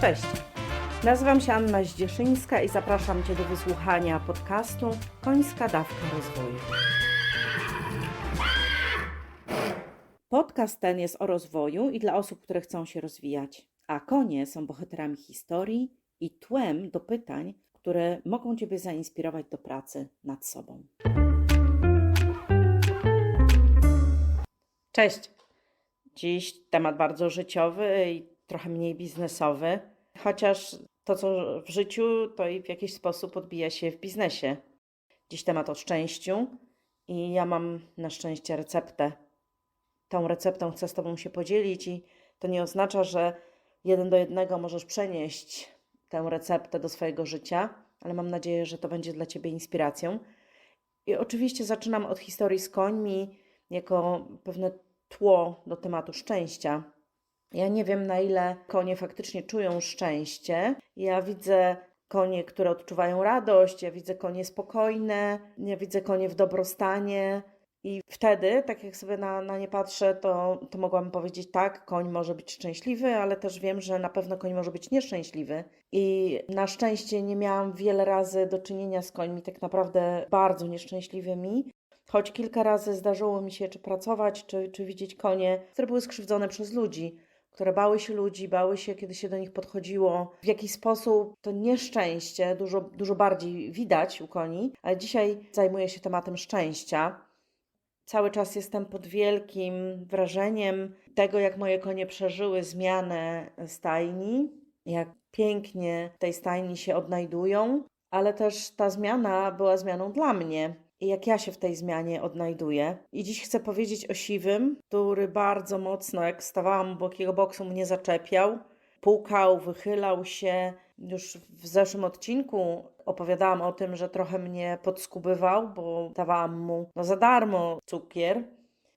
Cześć. Nazywam się Anna Zdzieszyńska i zapraszam Cię do wysłuchania podcastu Końska Dawka Rozwoju. Podcast ten jest o rozwoju i dla osób, które chcą się rozwijać, a konie są bohaterami historii i tłem do pytań, które mogą Ciebie zainspirować do pracy nad sobą. Cześć. Dziś temat bardzo życiowy i trochę mniej biznesowy, chociaż to, co w życiu, to i w jakiś sposób odbija się w biznesie. Dziś temat o szczęściu i ja mam na szczęście receptę. Tą receptą chcę z Tobą się podzielić i to nie oznacza, że jeden do jednego możesz przenieść tę receptę do swojego życia, ale mam nadzieję, że to będzie dla Ciebie inspiracją. I oczywiście zaczynam od historii z końmi jako pewne tło do tematu szczęścia. Ja nie wiem, na ile konie faktycznie czują szczęście. Ja widzę konie, które odczuwają radość, ja widzę konie spokojne, ja widzę konie w dobrostanie. I wtedy, tak jak sobie na, na nie patrzę, to, to mogłam powiedzieć tak, koń może być szczęśliwy, ale też wiem, że na pewno koń może być nieszczęśliwy. I na szczęście nie miałam wiele razy do czynienia z końmi tak naprawdę bardzo nieszczęśliwymi. Choć kilka razy zdarzyło mi się czy pracować, czy, czy widzieć konie, które były skrzywdzone przez ludzi, które bały się ludzi, bały się, kiedy się do nich podchodziło. W jakiś sposób to nieszczęście dużo, dużo bardziej widać u koni, ale dzisiaj zajmuję się tematem szczęścia. Cały czas jestem pod wielkim wrażeniem tego, jak moje konie przeżyły zmianę stajni, jak pięknie w tej stajni się odnajdują, ale też ta zmiana była zmianą dla mnie jak ja się w tej zmianie odnajduję. I dziś chcę powiedzieć o siwym, który bardzo mocno, jak stawałam obok jego boksu, mnie zaczepiał, pukał, wychylał się. Już w zeszłym odcinku opowiadałam o tym, że trochę mnie podskubywał, bo dawałam mu no, za darmo cukier.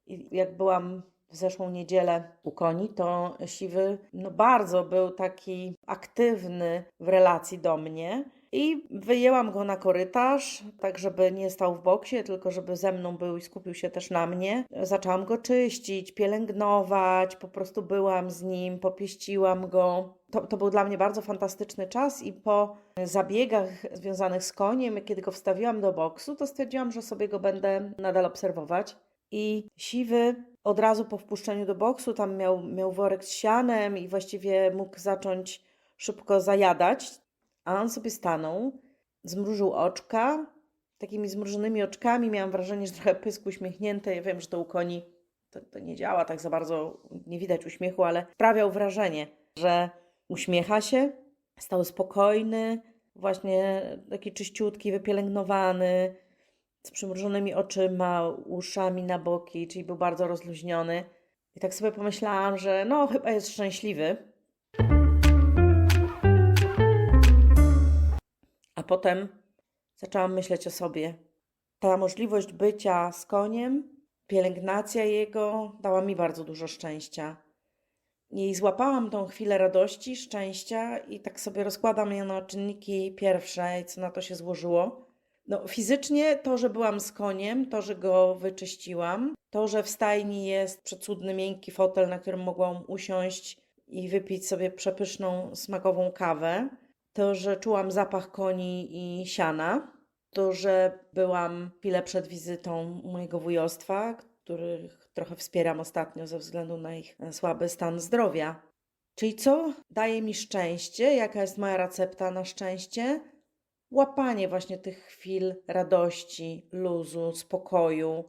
I jak byłam w zeszłą niedzielę u koni, to siwy no, bardzo był taki aktywny w relacji do mnie. I wyjęłam go na korytarz, tak żeby nie stał w boksie, tylko żeby ze mną był i skupił się też na mnie. Zaczęłam go czyścić, pielęgnować, po prostu byłam z nim, popieściłam go. To, to był dla mnie bardzo fantastyczny czas i po zabiegach związanych z koniem, kiedy go wstawiłam do boksu, to stwierdziłam, że sobie go będę nadal obserwować. I siwy od razu po wpuszczeniu do boksu tam miał, miał worek z sianem i właściwie mógł zacząć szybko zajadać a on sobie stanął, zmrużył oczka, takimi zmrużonymi oczkami. Miałam wrażenie, że trochę pysk uśmiechnięty. Ja wiem, że to u koni to, to nie działa tak za bardzo, nie widać uśmiechu, ale sprawiał wrażenie, że uśmiecha się, stał spokojny, właśnie taki czyściutki, wypielęgnowany, z przymrużonymi oczyma, uszami na boki, czyli był bardzo rozluźniony. I tak sobie pomyślałam, że no, chyba jest szczęśliwy. Potem zaczęłam myśleć o sobie. Ta możliwość bycia z koniem, pielęgnacja jego dała mi bardzo dużo szczęścia. I złapałam tą chwilę radości, szczęścia i tak sobie rozkładam je na czynniki pierwsze i co na to się złożyło. No, fizycznie to, że byłam z koniem, to, że go wyczyściłam, to, że w stajni jest przecudny, miękki fotel, na którym mogłam usiąść i wypić sobie przepyszną, smakową kawę, to, że czułam zapach koni i siana, to, że byłam chwilę przed wizytą mojego wujostwa, których trochę wspieram ostatnio ze względu na ich słaby stan zdrowia. Czyli co daje mi szczęście? Jaka jest moja recepta na szczęście? Łapanie właśnie tych chwil radości, luzu, spokoju,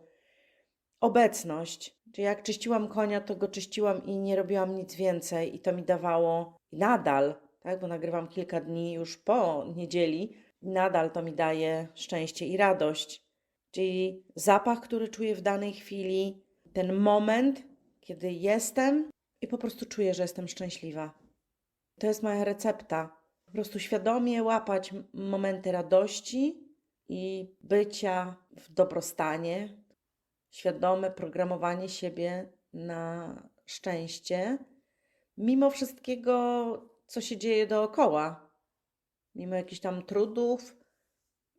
obecność. Czyli jak czyściłam konia, to go czyściłam i nie robiłam nic więcej, i to mi dawało nadal tak, bo nagrywam kilka dni już po niedzieli, nadal to mi daje szczęście i radość. Czyli zapach, który czuję w danej chwili, ten moment, kiedy jestem i po prostu czuję, że jestem szczęśliwa. To jest moja recepta. Po prostu świadomie łapać momenty radości i bycia w dobrostanie, świadome programowanie siebie na szczęście, mimo wszystkiego co się dzieje dookoła. Mimo jakichś tam trudów,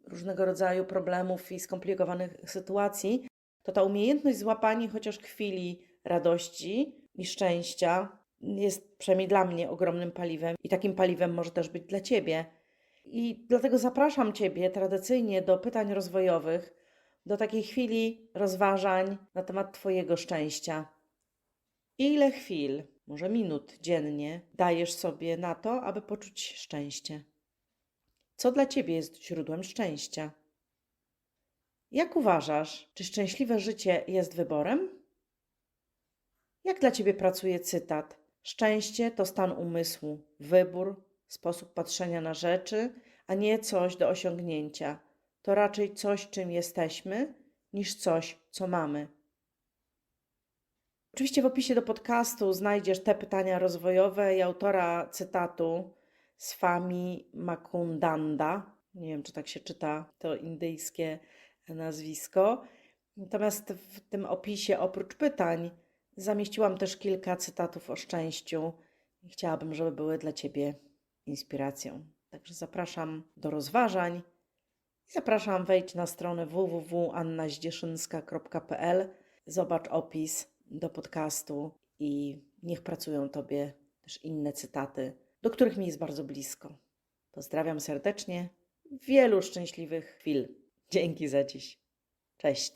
różnego rodzaju problemów i skomplikowanych sytuacji, to ta umiejętność złapania chociaż chwili radości i szczęścia jest przynajmniej dla mnie ogromnym paliwem i takim paliwem może też być dla Ciebie. I dlatego zapraszam Ciebie tradycyjnie do pytań rozwojowych, do takiej chwili rozważań na temat Twojego szczęścia. Ile chwil, może minut dziennie, dajesz sobie na to, aby poczuć szczęście? Co dla Ciebie jest źródłem szczęścia? Jak uważasz, czy szczęśliwe życie jest wyborem? Jak dla Ciebie pracuje cytat? Szczęście to stan umysłu, wybór, sposób patrzenia na rzeczy, a nie coś do osiągnięcia. To raczej coś, czym jesteśmy, niż coś, co mamy. Oczywiście w opisie do podcastu znajdziesz te pytania rozwojowe i autora cytatu Swami Makundanda. Nie wiem, czy tak się czyta to indyjskie nazwisko. Natomiast w tym opisie, oprócz pytań, zamieściłam też kilka cytatów o szczęściu i chciałabym, żeby były dla Ciebie inspiracją. Także zapraszam do rozważań i zapraszam wejdź na stronę www.annaździeszynska.pl, zobacz opis do podcastu i niech pracują Tobie też inne cytaty, do których mi jest bardzo blisko. Pozdrawiam serdecznie, wielu szczęśliwych chwil. Dzięki za dziś. Cześć.